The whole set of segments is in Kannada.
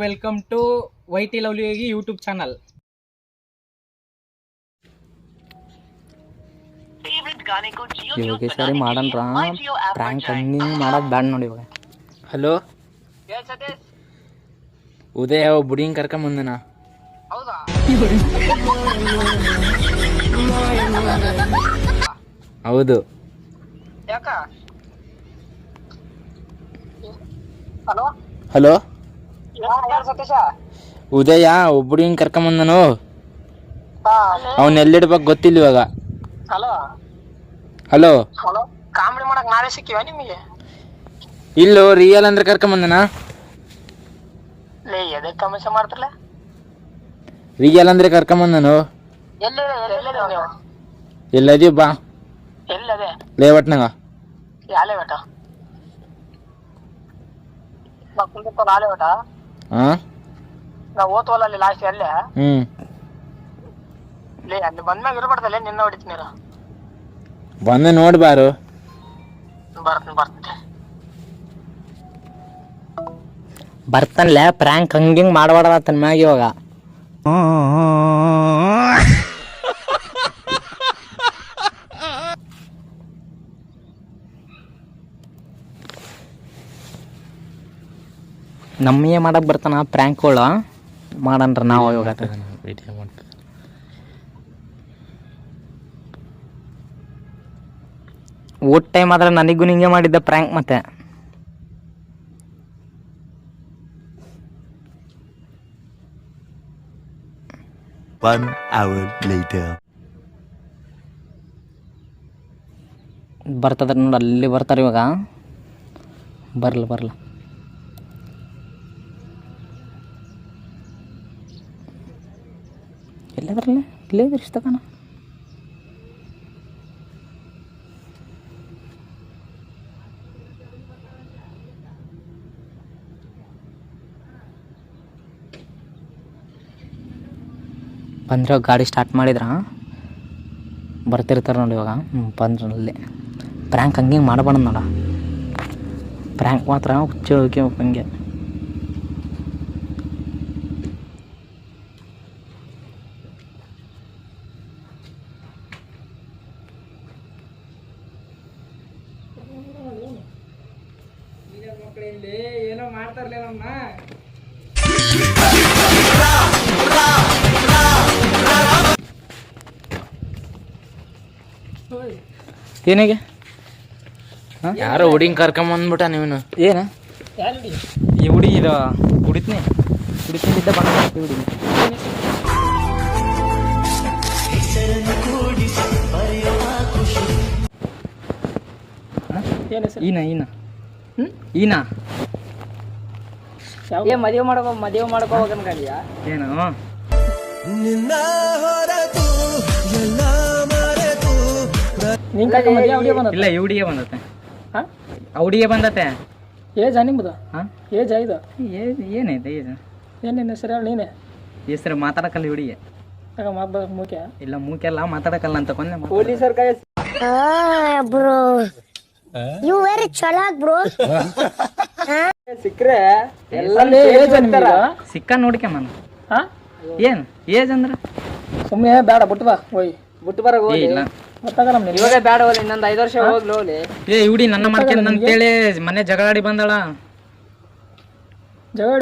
Welcome to Y T lovely YouTube channel ಇವಾಗ ಸರಿ ಮಾಡನ್ರ ಪ್ರ್ಯಾಂಕ್ ಹಂಗೆ ಮಾಡೋದು ಬ್ಯಾಂಡ್ ನೋಡಿ ಇವಾಗ ಹಲೋ ಉದಯ ಬುಡಿಂಗ್ ಕರ್ಕೊಂಬಂದನ ಹೌದು ಹಲೋ ಉದಯ ಒಬ್ಬಡಿಂಗ್ ಕರ್ಕೊಂಬಂದನು. ಅವ್ನ ಎಲ್ಲಿಡ್ಬೇಕು ಗೊತ್ತಿಲ್ಲ ಇವಾಗ. ಹಲೋ? ಕಾಮಿಡಿ ಮಾಡಕ್ ನಾವೇ ಸಿಕ್ಕಿವ ನಿಮಗೆ? ಇಲ್ಲೋ ರಿಯಲ್ ಅಂದ್ರೆ ಕರ್ಕೊಂಬಂದನ? ಲೇ ಎದಕ್ಕೆ ಸಮಸ್ಯೆ ಮಾಡ್ತಿರಲ್ಲ ರಿಯಲ್ ಅಂದ್ರೆ ಕರ್ಕೊಂಬಂದನು. ಎಲ್ಲಿ ಎಲ್ಲಿದೆ ಬಾ. ಎಲ್ಲದೆ? ಲೇವಟ್ನಾಗ ಯಾಲೆ ಬೇಟ ನಾ ಕುಂದಿರ್ತಾವ ನಾಳೆ ಹಾ ನಾ ಓದ್ವಲ್ಲ ಅಲ್ಲಿ ಲಾಸ್ಟ್ ಅಲ್ಲೇ. ಹ್ಮ್. ಲೇ ಅಲ್ಲಿ ಬಂದ್ಮ್ಯಾಗ ಇರ್ಬಾರ್ದಲ್ಲೇ ನಿನ್ನ ಹೊಡಿತೀನಿ ಇರು. ಬಂದು ನೋಡ್ಬಾರು ಬರ್ತೀನಿ ಬರ್ತೀನಿ ಬರ್ತಾನಲ್ಲ ಪ್ರ್ಯಾಂಕ್ ಹಂಗಿಂಗ್ ಮಾಡಬಾರ್ದ ತನ್ನ ಮ್ಯಾಗ ಇವಾಗ. ನಮಗೆ ಮಾಡಕ್ ಬರ್ತಾನ ಪ್ರ್ಯಾಂಕ್ಗಳು ಮಾಡನ್ರ ನಾವು ಇವಾಗ. ಊಟ ಟೈಮ್ ಆದ್ರೆ ನನಗೂ ನಿಂಗೆ ಮಾಡಿದ್ದ ಪ್ರ್ಯಾಂಕ್ ಮತ್ತೆ. ಬರ್ತದ್ರ hour later. ಬರ್ತದ ನೋಡಿ ಅಲ್ಲಿ ಬರ್ತಾರೆ ಇವಾಗ. ಬರ್ಲ. ಬರ್ಲ ಬರಲ್ಲ, ಇಲ್ಲೇ ಇದ್ರಿ ಇಷ್ಟಕನ ಬಂದ್ರೆ ಗಾಡಿ ಸ್ಟಾರ್ಟ್ ಮಾಡಿದ್ರ, ಬರ್ತಿರ್ತಾರೆ ನೋಡಿ ಇವಾಗ. ಬಂದ್ರಲ್ಲಿ ಪ್ರ್ಯಾಂಕ್ ಹಂಗೆ ಮಾಡಬಾರ್ದು ನೋಡ. ಪ್ರ್ಯಾಂಕ್ ಮಾತ್ರ ಹುಚ್ಚಿ ಹೋಗಿ ಹಂಗೆ. ಏನೋ ಮಾಡ್ತಾರಲ್ಲ ನಮ್ಮನ್ನ ಏನಿಗೆ? ಯಾರೋ ಹುಡಿಂಗ್ ಕರ್ಕೊಂಬಂದ್ಬಿಟ್ಟ ನೀವನು ಏನು? ಈ ಹುಡಿ ಇದು ಕುಡಿತೀನಿ ಕುಡಿತಿದ್ದ ಬಂದ ಹುಡುಗಿ. ಈನ ಈನ. ಈನ? ಏ ಮದುವೆ ಮಾಡ್ಕೋ ಮದುವೆ ಏನು? ಮದುವೆ ಅವಡಿಗೆ ಇಲ್ಲ ಇವಡಿಗೆ ಬಂದತೆ ಹಾ? ಹುಡಿಗೆ ಬಂದತೆ ಏಜ್ ನಿಮ್ಮದು ಹಾ? ಏಜ್ ಐದು ಏನೈತೆ ಏಜ್ ಏನೇನು ಹೆಸರು ಹೇಳಿ ನೀನೆ? ಹೆಸರು ಮಾತಾಡಕಲ್ಲ ಇವಡಿಗೆ ಆಗ ಮಾತು ಮುಖ್ಯ ಇಲ್ಲ ಮೂಕೆಲ್ಲ ಮಾತಾಡಕಲ್ಲ ಅಂತ ಕೊಂದೆ ಪೊಲೀಸರ ಕೈ ಬ್ರೋ. ಯು ವೆರಿ ಚಲಾಕ್ ಬ್ರೋ ಸಿಕ್ಕ್ರೆ ಎಲ್ಲ ಏಜ್ ಅಂತಾರ ಸಿಕ್ಕ ಮನ್. ಹಾ? ಏನ್? ಏಜ್ ಅಂದ್ರ? ಸುಮ್ಮನೆ ಬೇಡ ಬಿಟ್ಟು ಬಾ ಹೋಯ್. ಬಿಟ್ಟು ಬರ ಹೋಗಿ ಇಲ್ಲ. ಇವಾಗ ಬೇಡ ಹೋಗ್ಲಿ ಇನ್ನೊಂದು ಐದು ವರ್ಷ ಹೋಗ್ಲಿ ಹೋಗ್ಲಿ. ಏ ಇವ್ಡಿ ನನ್ನ ಮಾಡ್ಕೊಂಡ್ ಅಂತೇಳಿ ಮನೆ ಜಗಳಾಡಿ ಬಂದಳ. ಜಗಳ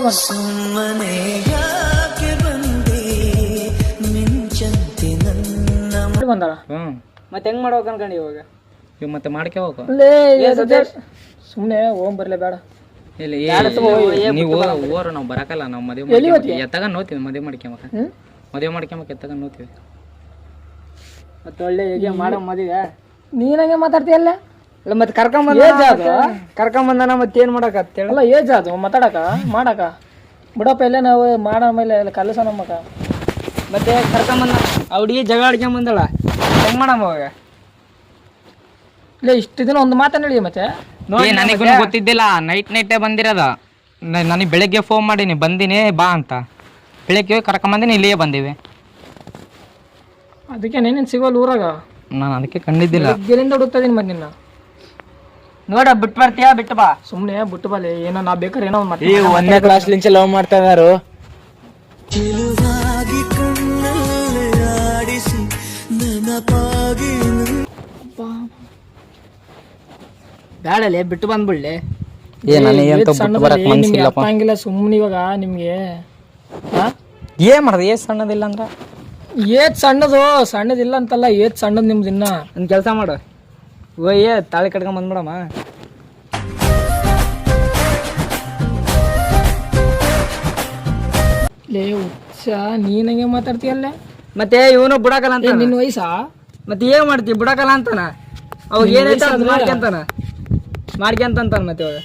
ನನ್ನ ಬಂದಾಳ? ಹ್ಮ್. ಮತ್ತೆ ಹೆಂಗ್ ಮಾಡ್ಬೇಕು ಅನ್ಕೊಂಡು ಇವಾಗ? ಇವ್ ಮತ್ತೆ ಮಾಡ್ಕೆ ಹೋಗು ಸುಮ್ಮನೆ ಓಂ ಬರ್ಲೇ ಬೇಡ. ಇಲ್ಲಿ ನೀವು ಓರು ನಾವು ಬರಕಲ್ಲ ನಾವು ಮದುವೆ ಎತ್ತಗ ನೋತೀವಿ ಮದುವೆ ಮಾಡ್ಕೊಂಬಕ ಮದುವೆ ಮಾಡ್ಕೊಂಬಕ ಎತ್ತಗ ನೋತೀವಿ. ಮತ್ತೆ ಒಳ್ಳೆ ಹೇಗೆ ಮಾಡೋ ಮದುವೆ. ನೀನಂಗೆ ಮಾತಾಡ್ತೀಯಲ್ಲ ಅಲ್ಲ? ಮತ್ತೆ ಕರ್ಕೊಂಬಂದ ಕರ್ಕೊಂಬಂದನ ಮತ್ತೆ? ಏನ್ ಮಾಡಕ ಅಲ್ಲ ಏಜ್ ಅದು? ಮಾತಾಡಕ? ಮಾಡಕ? ಬಿಡಪ್ಪ ಎಲ್ಲ ನಾವು ಮಾಡೋ ಮೇಲೆ ಎಲ್ಲ ಕಲಸ ನಮ್ಮಕ ಮತ್ತೆ ಕರ್ಕೊಂಬಂದ ಆ ಹುಡುಗಿ ಜಗಳ ಆಡ್ಕೊಂಬಂದಳ ಹೆಂಗ್ ಮಾಡಮ್ಮ ಅವಾಗ? ಇಲ್ಲ ಇಷ್ಟು ದಿನ ಒಂದು ಮಾತನ್ನ ಹೇಳಿ ಮತ್ತೆ. ಏ ನನಗೂ ಗೊತ್ತಿದ್ದಿಲ್ಲ. ನೈಟ್ ನೈಟೇ ಬಂದಿರದ. ನನಗೆ ಬೆಳಗ್ಗೆ ಫೋನ್ ಮಾಡೀನಿ. ಬಂದಿನಿ ಬಾ ಅಂತ. ಬೆಳಗ್ಗೆ ಕರ್ಕೊಂಬಂದಿನಿ ಇಲ್ಲಿಯೇ ಬಂದಿವಿ. ಅದಕ್ಕೆ ನೀನೇನು ಸಿಗೋಲ್ಲ ಊರಾಗ? ನಾನು ಅದಕ್ಕೆ ಕಂಡಿದ್ದಿಲ್ಲ. ಗೆಲಿಂದ ಹುಡುಕ್ತಾ ಇದೀನಿ ಮತ್ತೆ ನಿನ್ನ. ನೋಡ ಬಿಟ್ಟು ಬರ್ತೀಯಾ ಬಿಟ್ಟು ಬಾ. ಸುಮ್ಮನೆ ಬಿಟ್ಟು ಬಾಲೆ ಏನೋ ನಾ ಬೇಕಾದ್ರೆ ಏನೋ ಒಂದು ಒಂದನೇ ಕ್ಲಾಸ್ ಲಿಂಚ ಲವ್ ಮಾಡ್ತಾ ಇದಾರು. ಬ್ಯಾಡಲೆ ಬಿಟ್ಟು ಬಂದ್ಬಿಡ್ಲಿ. ಏ ನನಗೆ ಅಂತ ಬಿಟ್ಟು ಬರಕ್ ಮನ್ಸಿಲ್ಲಪ್ಪ. ಸುಮ್ಮನೆ ಇವಾಗ ನಿಮ್ಗೆ. ಏನ್ ಮಾಡ್ದೆ ಏ ಸಣ್ಣದಿಲ್ಲ ಅಂದ್ರ? ಏತ್ ಸಣ್ಣದು ಸಣ್ಣದಿಲ್ಲ ಅಂತಲ್ಲ ಏತ್ ಸಣ್ಣದು ನಿಮ್ದು ಇನ್ನ. ಒಂದ್ ಕೆಲಸ ಮಾಡು. ಏ ತಾಳಿ ಕಟ್ಕೊಂಡ್ ಬಂದ್ಬಿಡಮ್ಮ. ಲೇ ಹುಚ್ಚ ನೀನಂಗೆ ಮಾತಾಡ್ತೀಯಲ್ಲ? ಮತ್ತೆ ಇವನು ಬಿಡಕಲ್ಲ ಅಂತ ನಿನ್ ನಿನ್ನ ವಯಸ್ಸಾ? ಮತ್ತೆ ಏನ್ ಮಾಡ್ತಿ ಬಿಡಕಲ್ಲ ಅಂತಾನ? ಅವಾಗ ನಿನ್ ಏನೈತೆ ಅದು ಮಾಡ್ಕೊಂತಾನ? ಮಾಡ್ಕೊಂತಾನ ಮತ್ತೆ ಅವಾಗ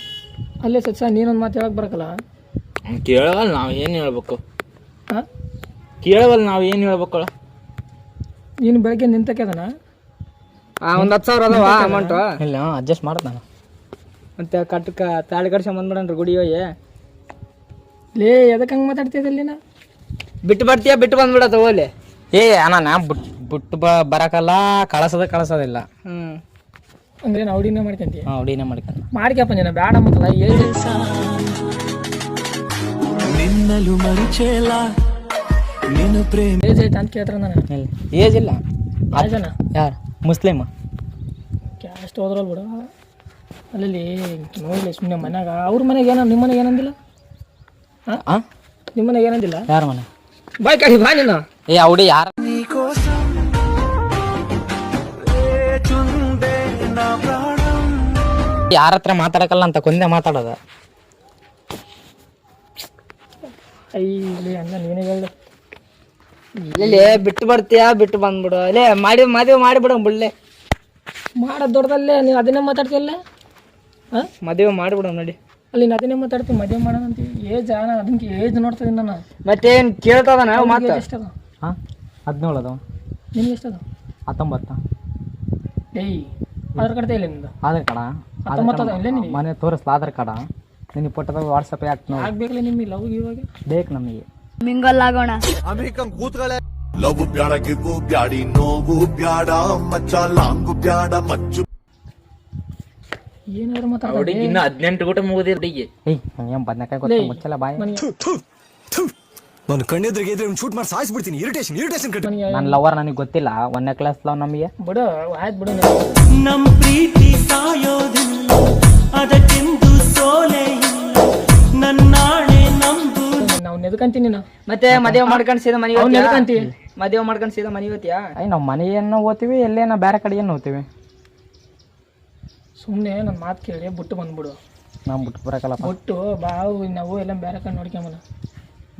ಅಲ್ಲೇ ಸಚ್ಚ ನೀನೊಂದು ಮಾತು ಹೇಳಕ್ ಬರಕಲ್ಲ? ಕೇಳವಲ್ಲ ನಾವು ಏನು ಹೇಳ್ಬೇಕು? ಹಾ? ಕೇಳವಲ್ಲ ನಾವು ಏನು ಹೇಳ್ಬೇಕು ನೀನು ಬೆಳಗ್ಗೆ ನಿಂತಕ್ಕೆದನ ಒಂದು ಹತ್ತು ಸಾವಿರ ಅದಾವ ಅಮೌಂಟ್ ಇಲ್ಲ ಅಡ್ಜಸ್ಟ್ ಮಾಡ್ತಾನ ಮತ್ತೆ ಕಟ್ಟಕ ತಾಳಿ ಕಟ್ಸ್ಕೊಂಡ್ ಬಂದ್ಬಿಡನ್ರಿ ಗುಡಿ ಹೋಗಿ. ಲೇ ಎದಕ್ಕೆ ಹಂಗೆ ಮಾತಾಡ್ತಿದ್ದಲ್ಲಿ ನಾ ಬಿಟ್ಟು ಬರ್ತೀಯ ಬಿಟ್ಟು ಬಂದ್ಬಿಡತ್ತ ಓಲಿ ಏ ಅಣ್ಣ ನಾ ಬಿಟ್ ಬಿಟ್ಟು ಬ ಬರಕಲ್ಲ ಕಳಸದ ಕಳಸೋದಿಲ್ಲ. ಹ್ಮ್. ಅಂದ್ರೆ ನಾ ಅವಡಿನ ಮಾಡ್ಕೊಂತೀಯ ಹಾ ಹುಡಿನೇ ಮಾಡ್ಕೊಂಡು ಮಾಡ್ಕ್ಯಪ್ಪ ನೀನು ಬೇಡ ಮತ್ತಲ್ಲ ಏಜ್ ಏಜ್ ಐತೆ ಅಂತ ಕೇಳ್ತಾರ ನಾನು ಏಜ್ ಇಲ್ಲ. ಜನ ಯಾರು? ಮುಸ್ಲಿಮ್. ಕ್ಯಾಸ್ಟ್ ಹೋದ್ರಲ್ ಬಿಡು. ಅಲ್ಲಿ ನೋಡಿಲ್ಲ ಸುಮ್ಮನೆ ಮನ್ಯಾಗ. ಅವ್ರ ಮನೆಗೆ ಏನೋ ನಿಮ್ಮ ಮನೆಗೆ ಏನಂದಿಲ್ಲ? ಹಾಂ? ನಿಮ್ಮ ಮನೆಗೆ ಏನಂದಿಲ್ಲ? ಯಾರ ಮನೆ? ಬಾಯ್ ಕಡಿ ಬಾ ನೀನು ಏ ಅವಡಿ ಯಾರ? ಯಾರ ಹತ್ರ ಮಾತಾಡಕಲ್ಲ ಅಂತ ಕೊಂದೆ ಮಾತಾಡೋದ. ಇಲ್ಲಿ ಬಿಟ್ಟು ಬರ್ತೀಯಾ? ಬಿಟ್ಟು ಬಂದ್ಬಿಡು. ಇಲ್ಲೇ ಮಾಡಿ ಮದುವೆ ಮಾಡಿಬಿಡು ಬಿಡ್ಲೆ ಮಾಡೋದು ದೊಡ್ಡದಲ್ಲೇ ನೀನು ಅದನ್ನೇ ಮಾತಾಡ್ತಿಯಲ್ಲ? ಹಾಂ ಮದುವೆ ಮಾಡಿಬಿಡು ನೋಡಿ. ಅಲ್ಲಿ ನೀನು ಅದನ್ನೇ ಮಾತಾಡ್ತೀನಿ ಮದುವೆ ಮಾಡೋಣ ಏಜ್ ನಾನು ಅದಕ್ಕೆ ಏಜ್ ನೋಡ್ತೀನಿ ನಾನು. ಮತ್ತೇನ್ ಕೇಳ್ತದ ನಾವು ಮಾತ? ಎಷ್ಟದ? ಹಾಂ ಹದಿನೇಳು ಅದಾವ ನಿನ್ಗೆ ಎಷ್ಟದ? ಹತ್ತೊಂಬತ್ತ. ಏಯ್ ಅದ್ರ ಕಡೆ ಇಲ್ಲ ನಿಂದು? ಆಧಾರ್ ಕಾರ್ಡ? ಮನೆ ತೋರಿಸ್ಲ ಆಧಾರ್ ಕಾರ್ಡ? ನಿನಗೆ ಪುಟ್ಟದಾಗ ವಾಟ್ಸಪ್ ಯಾಕೆ ನೋಡಿ ಆಗ್ಬೇಕಲ್ಲ ನಿಮಗೆ ಲವ್ ಇವಾಗ. ಬೇಕು ನಮಗೆ. ಲವ್ ಬ್ಯಾಡ ಗಿವು ಬ್ಯಾಡಿ ನೋವು ಬ್ಯಾಡ ಮಚ್ಚ ಲಾಂಗು ಬ್ಯಾಡ ಮಚ್ಚು. ಏನಾದ್ರು ಮಾತಾಡ್ತಾರೆ ಇನ್ನು ಹದಿನೆಂಟು ಊಟ ಮುಗಿದಿ ಹುಡುಗಿ. ಏಯ್ ಏನು ಬದನೆಕಾಯಿ ಗೊತ್ತ? ಮುಚ್ಚಲ್ಲ ಬಾಯಿ. ನಾನು ಕಣ್ಣೆದ್ರಿಗೆ ಇದ್ರೆ ಶೂಟ್ ಮಾಡಿ ಸಾಯಿಸ್ಬಿಡ್ತೀನಿ ಇರಿಟೇಷನ್ ಇರಿಟೇಷನ್ ಕಟ್ಟಿ ನನ್ನ ಲವರ್ ನನಗೆ ಗೊತ್ತಿಲ್ಲ. ಒಂದನೇ ಕ್ಲಾಸ್ ಲವ್ ನಮಗೆ? ಬಿಡು ಆಯ್ತು ಬಿಡು ನಮ್ಮ ಪ್ರೀತಿ ಸಾಯೋದಿಲ್ಲ ಅದಕ್ಕೆಂದು ಸೋಲೆ ಇಲ್ಲ. ನನ್ನಾಣೆ ನಂಬು. ನಾವು ನೆದಕಂತೀನಿ ನಾವು ಮತ್ತೆ ಮದುವೆ ಮಾಡ್ಕೊಂಡು ಸೀದಾ ಮನೆಗೆ ಅವ್ನು ನೆದ್ಕಂತಿ ಮದುವೆ ಮಾಡ್ಕೊಂಡು ಸೀದಾ ಮನೆಗೆ ಹೋಗ್ತೀಯಾ? ಅಯ್ಯ ನಾವು ಮನೆಯನ್ನು ಓದ್ತೀವಿ ಎಲ್ಲೇನ ಬೇರೆ ಕಡೆಯನ್ನು ಓದ್ತೀವಿ ಸುಮ್ಮನೆ ನನ್ನ ಮಾತು ಕೇಳಿ ಬಿಟ್ಟು ಬಂದ್ಬಿಡು. ನಾವು ಬಿಟ್ಟು ಬರಕಲ್ಲ ಬಿಟ್ಟು ಬಾವು ನಾವು ಎಲ್ಲ ಬೇರೆ ಕಡೆ ನೋಡ್ಕೊಂಬನ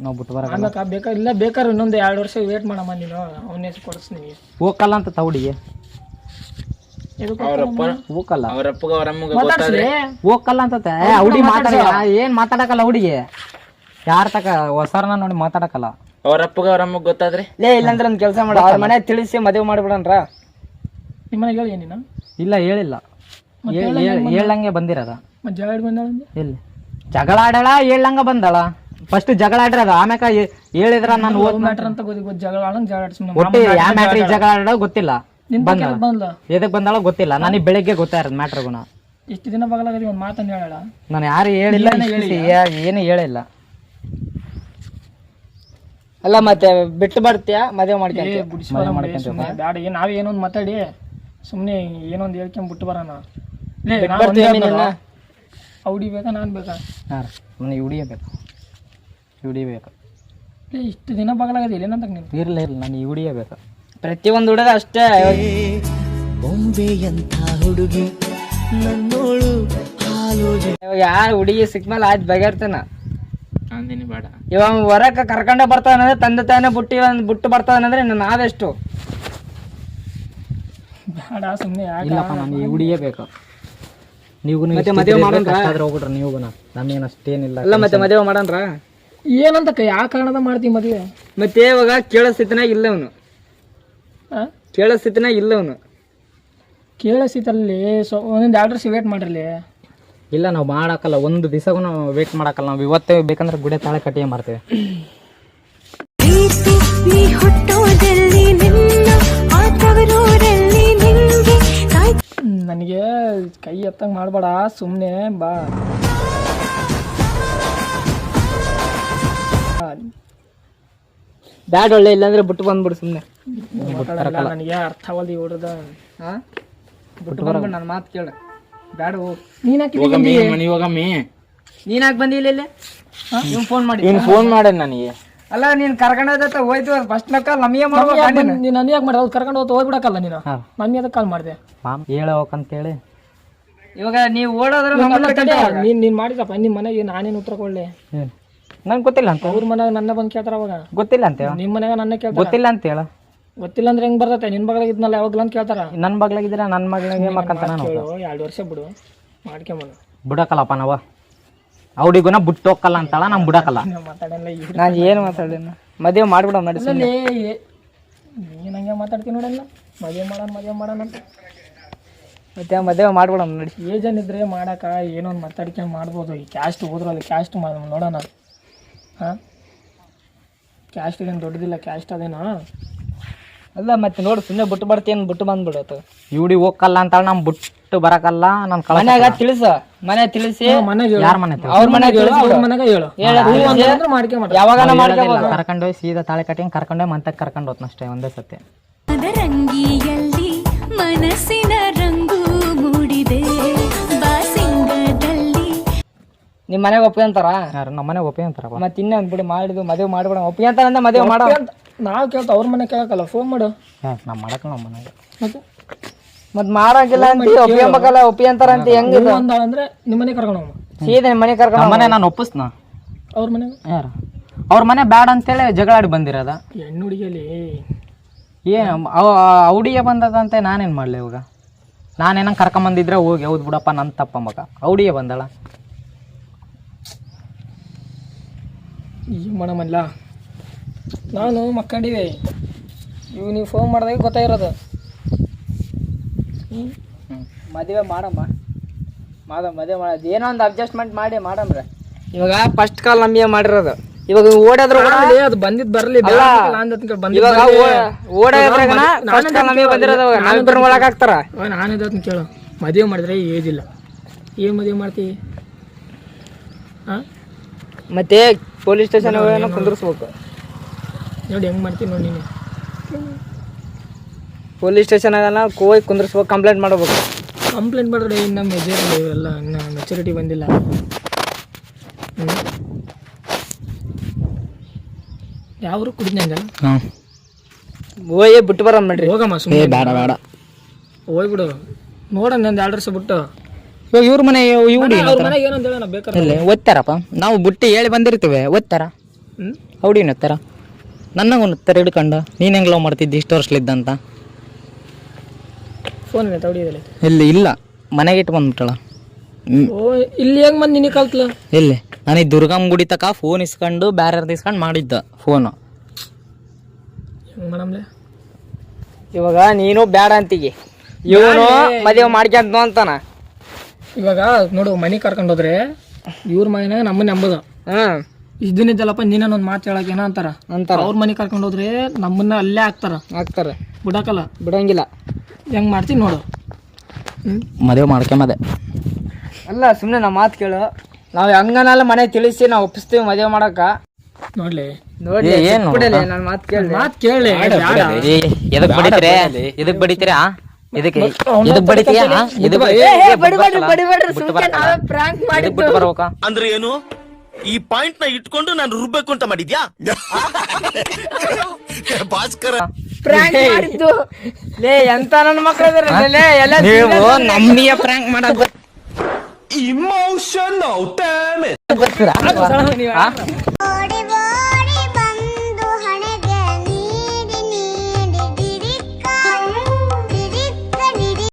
ನಾವು ಬಿಟ್ಟು ಬರಕಲ್ಲ ಆಮ್ಯಾಕ ಬೇಕಾ? ಇಲ್ಲ ಬೇಕಾದ್ರೆ ಇನ್ನೊಂದು ಎರಡು ವರ್ಷ ವೇಟ್ ಮಾಡಮ್ಮ ನೀನು. ಅವನ ಹೆಸರು ಕೊಡಿಸ್ತೀನಿ. ಹೋಗಲ್ಲ ಅಂತ ತೌಡಿಗೆ ಹೋಗಲ್ಲ ಗೊತ್ತಾದ್ರೆ ಹೋಗಲ್ಲ ಅಂತ ಹುಡುಗಿ ಮಾತಾಡಲ್ಲ. ಏನ್ ಮಾತಾಡಕಲ್ಲ ಹುಡುಗಿ? ಯಾರ ತಕ ಹೊಸರ್ನ ನೋಡಿ ಮಾತಾಡಕಲ್ಲ ಅವರಪ್ಪಗ ಅವರಮ್ಮಗ ಅವ್ರ ಅಮ್ಮಗ್ ಗೊತ್ತಾದ್ರೆ? ಲೇ ಇಲ್ಲಂದ್ರೆ ಒಂದು ಕೆಲಸ ಮಾಡ. ಅವ್ರ ಮನೆ ತಿಳಿಸಿ ಮದುವೆ ಮಾಡ್ಬಿಡನ್ರ. ನಿಮ್ಮನೆಗೆ ಹೇಳಿ ನೀನು? ಇಲ್ಲ ಹೇಳಿಲ್ಲ. ಹೇಳಂಗೆ ಬಂದಿರದ. ಮತ್ತೆ ಜಗಳ ಆಡಳ ಹೇಳಂಗ ಬಂದಳ? ಫಸ್ಟ್ ಜಗಳ ಆಡಿರದ ಆಮ್ಯಾಕ ಹೇಳಿದ್ರ ನಾನು ಓದ್ ಮ್ಯಾಟ್ರ್ ಅಂತ ಗೊತ್ತಿ ಗೊತ್ತು ಜಗಳ ಆಡಂಗ್ ಜಗಳ ಒಟ್ಟು ಯಾವ ಮ್ಯಾಟ್ರಿ ಜಗಳ ಆಡೋ ಗೊತ್ತಿಲ್ಲ. ನಿನ್ ಬಂದಳ ಬಂದ್ಲ? ಎದಕ್ ಬಂದಾಳ ಗೊತ್ತಿಲ್ಲ. ನನಗೆ ಬೆಳಿಗ್ಗೆ ಗೊತ್ತಾರ ಮ್ಯಾಟ್ರ್ ಗುಣ. ಇಷ್ಟು ದಿನ ಬಗಲಾಗದಿ ಒಂದು ಮಾತನ್ನು ಹೇಳಲ್ಲ. ನಾನು ಯಾರು ಹೇಳಿಲ್ಲ ಏನು ಹೇಳಿಲ್ಲ. ಅಲ್ಲ ಮತ್ತೆ ಬಿಟ್ಟು ಬರ್ತೀಯಾ? ಮದುವೆ ಮಾಡ್ಕೊಂತೀಯ ಸುಮ್ಮನೆ ಬ್ಯಾಡ. ಏನ್ ನಾವೇ ಏನೊಂದು ಮಾತಾಡಿ. ಸುಮ್ಮನೆ ಏನೊಂದು ಹೇಳ್ಕೊಂಡ್ ಬಿಟ್ಟು ಬರೋಣ. ಲೇ, ಒಂದೇ. ಬೇಕಾ ನಾನು ಬೇಕಾ? ಹಾಂ ನನಗೆ ಇವುಡಿಯೇ ಬೇಕು ಇವುಡಿ ಬೇಕು ಲೇ, ಇಷ್ಟು ದಿನ ಬಗಲಾಗದಿಲ್ಲ ಏನಂತ ನೀನು ಇರಲಿಲ್ಲ ಇರ್ಲಿ ನಾನು ಪ್ರತಿ ಪ್ರತಿಯೊಂದು ಹುಡುಗ ಅಷ್ಟೇ. ಬೊಂಬೆಯಂತ ಹುಡುಗಿ ನನ್ನೋಳು ಇವಾಗ ಯಾರು ಹುಡುಗಿ ಸಿಕ್ಮೇಲೆ ಆಯ್ತು ಬಗೆರ್ತಾನ? ಅಂದಿನಿ ಬೇಡ. ಇವಾಗ ಹೊರಕ್ಕೆ ಕರ್ಕೊಂಡೆ ಬರ್ತಾನಂದ್ರೆ ತಂದೆ ತಾನೇ ಬುಟ್ಟಿ ಒಂದು ಬಿಟ್ಟು ಬರ್ತಾನಂದ್ರೆ ನಾವೆಷ್ಟು? ಬೇಡ ಸುಮ್ಮನೆ ಇಲ್ಲಪ್ಪ ನನಗೆ ಇವುಡಿಯೇ ಬೇಕು ನೀವು ಮತ್ತೆ ಮದುವೆ ಮಾಡೋಣ ಹೋಗ್ಬಿಟ್ರೆ ನೀವು ನಮ್ಗೇನು ಅಷ್ಟೇನಿಲ್ಲ ಇಲ್ಲ ಮತ್ತೆ ಮದುವೆ ಮಾಡನ್ರ ಏನಂತ ಯಾವ ಕಾರಣದ ಮಾಡ್ತೀವಿ ಮದುವೆ? ಮತ್ತೆ ಇವಾಗ ಕೇಳೋ ಸ್ಥಿತಿನಾಗ ಇಲ್ಲ ಅವನು ಆ? ಕೇಳೋ ಸ್ಥಿತಿನಾಗ ಇಲ್ಲ ಅವನು ಕೇಳಿಸಿತಲ್ಲಿ ಸೊ ಒಂದೊಂದು ಎರಡು ವರ್ಷ ವೇಟ್ ಮಾಡಿರಲಿ ಇಲ್ಲ ನಾವು ಮಾಡಕ್ಕಲ್ಲ ಒಂದು ದಿವಸಗೂ ನಾವು ವೇಟ್ ಮಾಡಕ್ಕಲ್ಲ ನಾವು ಇವತ್ತೇ ಬೇಕಂದ್ರೆ ಗುಡೆ ತಾಳೆ ಕಟ್ಟಿಗೆ ಮಾಡ್ತೇವೆ. ಪ್ರೀತಿ ನೀ ಹುಟ್ಟೋದಲ್ಲಿ ನಿನ್ನ ಆ ತವರೂರಲ್ಲಿ ನಿಂಗೆ ಕಾಯ್ ನನಗೆ ಕೈ ಎತ್ತಂಗೆ ಮಾಡಬೇಡ. ಸುಮ್ಮನೆ ಬಾ. ಬ್ಯಾಡ್. ಒಳ್ಳೆ ಇಲ್ಲಾಂದ್ರೆ ಬಿಟ್ಟು ಬಂದ್ಬಿಡು ಸುಮ್ಮನೆ ಮಾತಾಡಲ್ಲ ನನಗೆ ಅರ್ಥವಲ್ದು ಇವ್ರದ ಹಾ? ಬಿಟ್ಟು ಬಂದ್ಬಿಡು ನನ್ನ ಮಾತು ಕೇಳ. ಬ್ಯಾಡ ಹೋಗ್ ನೀನ್ ಹಾಕಿ ಹೋಗಮ್ಮಿ ಮನಿ ಹೋಗಮ್ಮಿ ನೀನ್ ಯಾಕೆ ಬಂದಿಲ್ಲ ಇಲ್ಲಿ ಫೋನ್ ಮಾಡಿ ಇವ್ನು ಫೋನ್ ಮಾಡ ನನಗೆ. ಅಲ್ಲ ನೀನ್ ಕರ್ಕೊಂಡೋದತ್ತ ಹೋಯ್ತು ಫಸ್ಟ್ ನಕ್ಕ ನಮಗೆ ಮಾಡ್ಬೇಕು ನೀನು ನನಗೆ ಯಾಕೆ ಮಾಡಿ ಅವ್ರು ಕರ್ಕೊಂಡು ಹೋಗ್ತಾ ಹೋಗ್ಬಿಡಕ್ಕಲ್ಲ ನೀನು? ಮಮ್ಮಿ ಅದಕ್ಕೆ ಕಾಲ್ ಮಾಡಿದೆ? ಹೇಳೋಕಂತೇಳಿ ಇವಾಗ ನೀವು ಓಡೋದ್ರ ನೀನ್ ನೀನ್ ಮಾಡಿದಪ್ಪ ನಿಮ್ ಮನೆಗೆ ನಾನೇನು ಉತ್ತರ ಕೊಡ್ಲಿ? ನಂಗೆ ಗೊತ್ತಿಲ್ಲ ಅಂತ. ಅವ್ರ ಮನ್ಯಾಗ ನನ್ನ ಬಂದು ಕೇಳ್ತಾರ ಅವಾಗ. ಗೊತ್ತಿಲ್ಲ ಅಂತ ನಿಮ್ಮ ಮನೆಯಾಗ ನನ್ನ ಕೇಳ್ತಾರ? ಗೊತ್ತಿಲ್ಲ ಅಂತ ಹೇಳ. ಗೊತ್ತಿಲ್ಲ ಅಂದ್ರೆ ಹೆಂಗ್ ಬರ್ತೈತೆ? ನಿನ್ ಬಗಲಾಗ ಇದ್ನಲ್ಲ ಯಾವಾಗ್ಲೂ ಅಂತ ಕೇಳ್ತಾರ? ನನ್ನ ಮಗ್ಳಾಗಿದ್ರೆ ನನ್ನ ಮಗಳಿಗೆ ಮಕ್ಕಂತ ನಾನು ಕೇಳು ಎರಡು ವರ್ಷ ಬಿಡು. ಮಾಡ್ಕೊಂಬನು ಬಿಡಕಲ್ಲಪ್ಪ ನಾವು. ಅವಡಿಗುನ ಬಿಟ್ಟು ಹೋಗಲ್ಲ ಅಂತಾಳ ನಾನು ಬಿಡಕಲ್ಲ. ನಾನು ಏನು ಮಾತಾಡೇನು ಮದುವೆ ಮಾಡ್ಬಿಡ ನಡಿ ನೀನು ನೀನ್ ಹಂಗೆ ಮಾತಾಡ್ತೀನಿ ನೋಡಲ್ಲ. ಮದುವೆ ಮಾಡೋಣ ಮದುವೆ ಮಾಡೋಣ ಅಂತ. ಮತ್ತೆ ಮದುವೆ ಮಾಡ್ಬಿಡೋಣ ನಡಿ. ಏಜನ್ ಇದ್ರೆ ಮಾಡಕ ಏನೋ ಒಂದು ಮಾತಾಡ್ಕೊಂಡು ಮಾಡ್ಬೋದು. ಈ ಕ್ಯಾಸ್ಟ್ ಹೋದ್ರಲ್ಲಿ ಕ್ಯಾಸ್ಟ್ ನೋಡೋಣ. ಹಾಂ? ಕ್ಯಾಸ್ಟ್ ಏನು ದೊಡ್ಡದಿಲ್ಲ ಕ್ಯಾಸ್ಟ್ ಅದೇನು ಅಲ್ಲ ಮತ್ತೆ ನೋಡು ಸುಮ್ಮನೆ ಬಿಟ್ಟು ಬರ್ತೀನಿ ಬಿಟ್ಟು ಬಂದ್ಬಿಡತ್ತು ಇವಡಿ ಹೋಗಲ್ಲ ಅಂತಾಳ ನಮ್ ಬಿಟ್ಟು ಬರಕಲ್ಲ ನನ್ ಮನ್ಯಾಗ ತಿಳಿಸ ಮನೆ ತಿಳಿಸಿ. ಯಾರ ಮನೆ ಅವ್ರ ಮನೆಗೆ ಹೇಳು ಅವ್ರ ಮನೆಗೆ ಹೇಳು. ಕರ್ಕೊಂಡು ಕರ್ಕೊಂಡೋಗಿ ಸೀದಾ ತಾಳೆ ಕಟ್ಟಿಂಗ್ ಕರ್ಕೊಂಡೋಗಿ ಮಂತಕ್ಕೆ ಕರ್ಕೊಂಡು ಹೋತ್ನಷ್ಟೇ ಒಂದೇ ಸತಿ. ಅದರಂಗಿಯಲ್ಲಿ ಮನಸ್ಸಿನ ನಿಮ್ ಮನೆಗೆ ಒಪ್ಕೊಂತಾರ ಯಾರು ನಮ್ಮ ಮನೆಗೆ ಅಂತಾರ ಮತ್ತೆ ಇನ್ನೇ ಬಿಡಿ ಮಾಡಿದ್ವಿ ಮದುವೆ ಮಾಡ್ಬಿಡ. ಒಪ್ಕೊಂತಾರ ಅಂದ್ರೆ ಮದುವೆ ಮಾಡೋ. ನಾವು ಕೇಳ್ತ ಅವ್ರ ಮನೆ ಕೇಳಕಲ್ಲ ಫೋನ್ ಮಾಡು. ನಮ್ ಮಾಡಕ ನಮ್ಮ ಮನೆಗೆ. ಮತ್ತೆ? ಮತ್ ಮಾಡಂಗಿಲ್ಲ ಅಂತ ಒಪ್ಕೊಂಬೇಕಲ್ಲ ಒಪ್ಕೊಂತಾರ ಅಂತ ಹೆಂಗ ಇದು? ಅಂದ್ರೆ ನಿಮ್ಮ ಮನೆ ಕರ್ಕೊಂಡು ಸೀದ ಸೀದಾ ನಿಮ್ ಮನೆ ಕರ್ಕೊಂಡು ಮನೆ ನಾನು ಒಪ್ಪಿಸ್ನ ಅವ್ರ ಮನೆಗೆ? ಯಾರು? ಅವ್ರ ಮನೆ ಬ್ಯಾಡ ಅಂತೇಳಿ ಜಗಳಾಡಿ ಬಂದಿರೋದ. ಹೆಣ್ಣು ಹುಡುಗಿಯಲ್ಲಿ. ಏನು ಔಡಿಗೆ ಬಂದದಂತೆ ನಾನೇನು ಮಾಡಲಿ ಇವಾಗ? ನಾನೇನಂಗೆ ಕರ್ಕೊಂಬಂದಿದ್ರೆ ಹೋಗಿ ಹೌದು ಬಿಡಪ್ಪ ನನ್ನ ತಪ್ಪ ಮಗ. ಔಡಿಗೆ ಬಂದಳ. ಈಗ ಮಾಡಮಲ್ಲ ನಾನು ಮಕ್ಕಂಡಿವೆ. ಇವು ನೀವು ಫೋನ್ ಮಾಡಿದಾಗ ಗೊತ್ತಾಗಿರೋದು. ಮದುವೆ ಮಾಡಮ್ಮ. ಮಾಡ ಮದುವೆ ಮಾಡೋದು ಏನೋ ಒಂದು ಅಡ್ಜಸ್ಟ್ಮೆಂಟ್ ಮಾಡಿ ಮಾಡಮ್ರೆ. ಇವಾಗ ಫಸ್ಟ್ ಕಾಲ್ ನಮಗೆ ಮಾಡಿರೋದು. ಇವಾಗ ಓಡಾದ್ರು ಅದು ಬಂದಿದ್ ಬರಲಿ. ಇವಾಗ ಫಸ್ಟ್ ಕಾಲ್ ನಮಗೆ ಬಂದಿರೋದು ನಾವಿಬ್ಬರು ಒಳಗೆ ಹಾಕ್ತಾರ ಅವ ನಾನು ಕೇಳು. ಮದುವೆ ಮಾಡಿದ್ರೆ ಏಜಿಲ್ಲ ಏನು ಮದುವೆ ಮಾಡ್ತೀವಿ ಹಾಂ ಮತ್ತೆ ಪೊಲೀಸ್ ಸ್ಟೇಷನ್ ಕುಂದಿರ್ಸ್ಬೇಕು. ನೋಡಿ ಹೆಂಗ್ ಮಾಡ್ತೀನಿ ನೋಡಿ ನೀನು. ಪೊಲೀಸ್ ಸ್ಟೇಷನ್ ಆಗಲ್ಲ ಹೋಗಿ ಕುಂದಿರ್ಸ್ಬೇಕು ಕಂಪ್ಲೇಂಟ್ ಮಾಡ್ಬೇಕು. ಕಂಪ್ಲೇಂಟ್ ಮಾಡಿದ್ರೆ ಇನ್ನು ಮೆಜರ್ ಇವೆಲ್ಲ ಇನ್ನು ಮೆಚುರಿಟಿ ಬಂದಿಲ್ಲ. ಹ್ಞೂ ಯಾವ್ರು ಕುಡಿದ್ನಂಗ ಹೋಗಿ ಬಿಟ್ಟು ಬರೋಣ ನಡ್ರಿ ಹೋಗಮ್ಮ ಸುಮ್ಮನೆ ಬೇಡ ಬೇಡ. ಹೋಗ್ಬಿಡು. ನೋಡೋಣ ನಂದು ಎರಡು ವರ್ಷ ಬಿಟ್ಟು. ಇವಾಗ ಇವ್ರ ಮನೆ ಇವ್ಡಿ ಏನಂತ ಹೇಳೋಣ ಬೇಕಾದ್ರೆ ಇಲ್ಲಿ ಓದ್ತಾರಪ್ಪ ನಾವು ಬುಟ್ಟಿ ಹೇಳಿ ಬಂದಿರ್ತೇವೆ ಓದ್ತಾರ ಹ್ಮ್? ಹೌಡಿನ ಓದ್ತಾರ ನನಗೆ ಒಂದು ಹಿಡ್ಕೊಂಡು. ನೀನು ಹೆಂಗೆ ಲವ್ ಮಾಡ್ತಿದ್ದಿ? ಇಷ್ಟು ವರ್ಷಲಿದ್ದಂತ. ಫೋನ್ ಇಲ್ಲಿ ಇಲ್ಲ. ಮನೆಗೆ ಇಟ್ಟು ಬಂದ್ಬಿಟ್ಟಳ ಓ ಇಲ್ಲಿ ಹೆಂಗ್ ಬಂದ್ ನಿನಗೆ ಕಲ್ತ್ಲ ಎಲ್ಲಿ? ನಾನು ಈ ದುರ್ಗಮ್ಮ ಗುಡಿ ತಕ ಫೋನ್ ಇಸ್ಕೊಂಡು ಬೇರೆ ಇಸ್ಕೊಂಡು ಮಾಡಿದ್ದ ಫೋನು ಹೆಂಗೆ ಮಾಡಮ್ಲೆ? ಇವಾಗ ನೀನು ಬೇಡ ಅಂತಿಗೆ. ಇವನು ಮದುವೆ ಮಾಡ್ಕೊಂತ ಅಂತಾನ. ಇವಾಗ ನೋಡು ಮನೆ ಕರ್ಕೊಂಡು ಹೋದ್ರೆ ಇವ್ರ ಮನೆಯಾಗ ನಮ್ಮನ್ನ ನಂಬುದು ಇದನ್ನಿದ್ದಲ್ಲಪ್ಪ ನೀನೇನು ನೀನ ಒಂದು ಮಾತು ಹೇಳಕ್ ಏನೋ ಅಂತಾರ? ಅಂತಾರ. ಅವ್ರ ಮನೆ ಕರ್ಕೊಂಡು ಹೋದ್ರೆ ನಮ್ಮನ್ನ ಅಲ್ಲೇ ಹಾಕ್ತಾರ. ಆಗ್ತಾರೆ ಬಿಡಕಲ್ಲ ಬಿಡಂಗಿಲ್ಲ. ಹೆಂಗ್ ಮಾಡ್ತೀನಿ ನೋಡು. ಮದುವೆ ಮಾಡ್ಕೊಂಬದೆ ಅಲ್ಲ ಸುಮ್ಮನೆ ನಮ್ಮ ಮಾತು ಕೇಳು. ನಾವು ಹೆಂಗನಲ್ಲ ಮನೆ ತಿಳಿಸಿ ನಾವು ಒಪ್ಪಿಸ್ತೀವಿ ಮದುವೆ ಮಾಡಕ ನೋಡ್ಲಿ. ನೋಡಿ ಏನು? ನನ್ನ ಮಾತು ಕೇಳಿ ಮಾತು ಕೇಳಿ ಎದಕ್ ಬಡಿತೀರಿ? ಇದಕ್ ಬಡಿತೀರಾ? ಇದಕ್ಕೆ ಇದಕ್ ಬಡಿತೀಯಾ? ಇದಕ್ ಬಿಟ್ಟು ಬರ್ಬೇಕಾ ಅಂದ್ರೆ ಏನು? ಈ ಪಾಯಿಂಟ್ನ ಇಟ್ಕೊಂಡು ನಾನು ರುಬ್ಬೇಕು ಅಂತ ಮಾಡಿದ್ಯಾ? ಭಾಸ್ಕರ. ಲೇ ಎಂತ ನನ್ನ ಮಕ್ಕಳು ನೀವು ನಮ್ಮಿಯ ಪ್ರ್ಯಾಂಕ್ ಮಾಡಕ್ ಇಮೋಷನಲ್ ಬರ್ತೀರಾ?